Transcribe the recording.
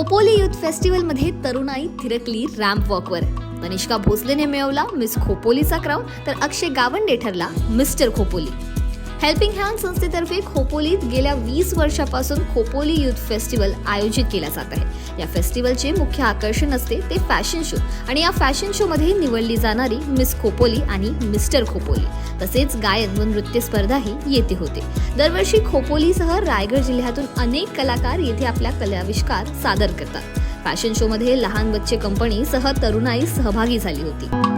Khopoli youth फेस्टिवलमध्ये तरुणाई थिरकली ramp वॉकवर. Tanishka भोसलेने मिळवला मिस खोपोलीचा क्राऊन तर अक्षय गावंडे ठरला मिस्टर खोपोली. हेल्पिंग हँड संस्थेतर्फे खोपोलीत गेल्या वीस वर्षापासून खोपोली युथ फेस्टिवल आयोजित केला जात आहे. या फेस्टिवलचे मुख्य आकर्षण असते ते फॅशन शो. आणि या फॅशन शो मध्ये निवडली जाणारी मिस खोपोली आणि मिस्टर खोपोली तसेच गायन व नृत्य स्पर्धाही येथे होते. दरवर्षी खोपोलीसह रायगड जिल्ह्यातून अनेक कलाकार येथे आपल्या कलाविष्कार सादर करतात. फॅशन शो मध्ये लहान बच्चे कंपनी सह तरुणाई सहभागी झाली होती.